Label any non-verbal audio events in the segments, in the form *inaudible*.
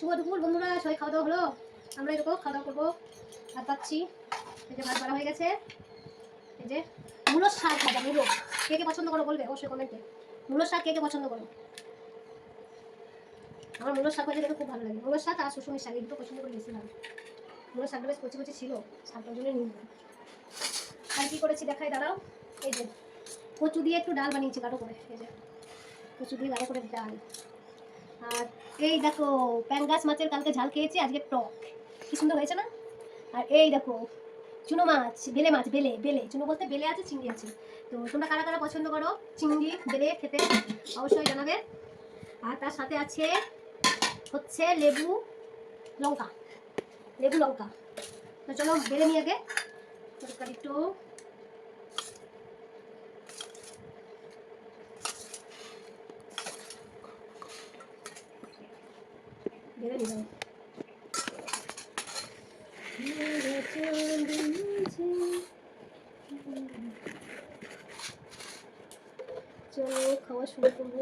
শুভ দুপুর, বন্ধুরা, সবাই খাওয়া দাওয়া হলো? আমরা এরকম খাওয়া দাওয়া করব। ভাত পাচ্ছি। এই যে ভাত বাড়া হয়ে গেছে। এই যে মূলো শাক ভাজা, মূলো। কে কে পছন্দ করো বলবে? অবশ্যই কমেন্টে মূলো শাক কে কে পছন্দ করো? আমার মূলো শাক ভাজা খেতে খুব ভালো লাগে। মূলো শাক আর শুশুনির শাক দুটো পছন্দ করে ভালো মূলো শাকটা বেশ কচি কচি ছিল শাকটার জন্য নিয়ে নিলাম। আর কি করেছি দেখাই, দাঁড়াও। এই যে কচু দিয়ে একটু ডাল বানিয়েছি, গাঢ় করে। এই যে কচু দিয়ে গাঢ় করে ডাল। আর এই দেখো প্যাঙ্গাস মাছের কালকে ঝাল খেয়েছি, আজকে টক। কি সুন্দর হয়েছে না? আর এই দেখো, চুনো মাছ, বেলে মাছ, বেলে বেলে। চুনো বলতে বেলে আছে, চিংড়ি আছে। তো তোমরা কারা কারা পছন্দ করো? চিংড়ি, বেলে, খেতে অবশ্যই জানাবে। আর তার সাথে আছে হচ্ছে লেবু, লঙ্কা। লেবু, লঙ্কা। তো চলো, বেলে নিয়ে আগে। একটু। বেলে নিলাম চলো খাওয়া শুরু করব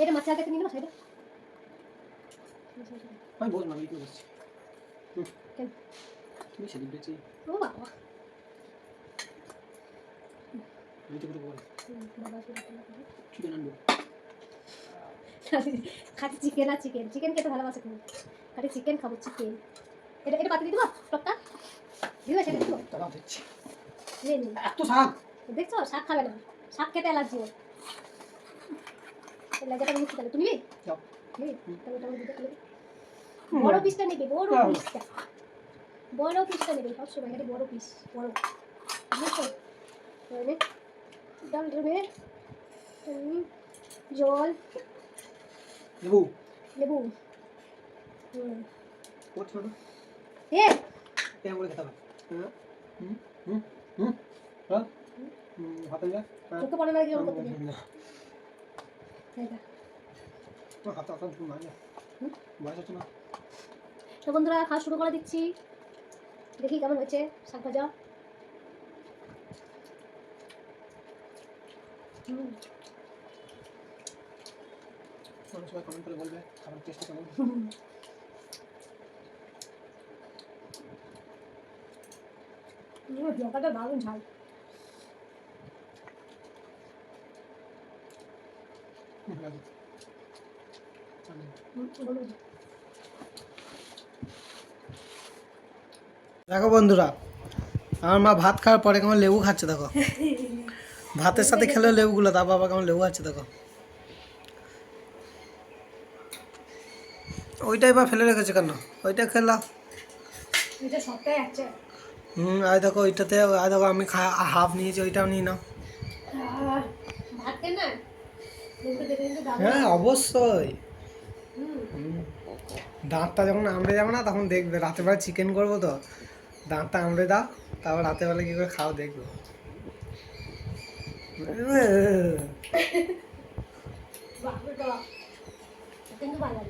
এটা মাছের আগে নিয়ে নেব সাইডে আমি বল না ভিডিও করছি কেন? তুমি সেদিন পেয়েছি ও বাবা ভিডিও করে বল বাবা শুরু করল। চিকেন আনব *laughs* খাচ্ছি চিকেন আর চিকেন চিকেন খেতে ভালোবাসে খুব খালি চিকেন খাব চিকেন এটা এটা পাতি দিবো? টকটা? দিবে সেটা দিবো? নে নে এত শাক দেখছ? শাক খাবে না। শাক খেতে অ্যালার্জি ওর। লাজাটা মিষ্টি তাহলে তুমি বড় পিসটা নিবি বড়। পিসটা বড় পিসটা নিবি। সবসময় এটা বড় পিস বড়। বুঝছ। ডাল দেবে হুম, জল। লেবু। হুম করছ না এ! কেমন করে খেতে হবে? হ্যাঁ? হুম? হুম? হুম? হ্যাঁ? হুম হাতে যা হ্যাঁ? তোকে লাগে করতে না দেখা। হাতে হাতে তুমি মার হুম? বয়স হচ্ছে না। তো বন্ধুরা খাওয়া শুরু করে দিচ্ছি। দেখি কেমন হয়েছে শাক ভাজা। হুম, তোমরা সবাই কমেন্ট করে বলবে খাবার চেষ্টা কেমন হুম। দারুণ ঝাল হুম, লাগে। চলো। হুম, বলুন। দেখো বন্ধুরা আমার মা ভাত খাওয়ার পরে কেমন লেবু খাচ্ছে দেখো *laughs* ভাতের সাথে খেলে লেবুগুলো তার বাবা কেমন লেবু খাচ্ছে দেখো ওইটাই বা ফেলে রেখেছে কেন? ওইটা এটা হুম আর দেখো ওইটাতে আর দেখো আমি হাফ নিয়েছি ওইটাও নিয়ে নাও। হ্যাঁ অবশ্যই। দাঁতটা যখন আমড়ে যাবে না তখন দেখবে রাতের বেলা চিকেন করব তো দাঁতটা আমড়ে দাও তারপর রাতের বেলা কি করে খাও দেখব। কিন্তু ভালো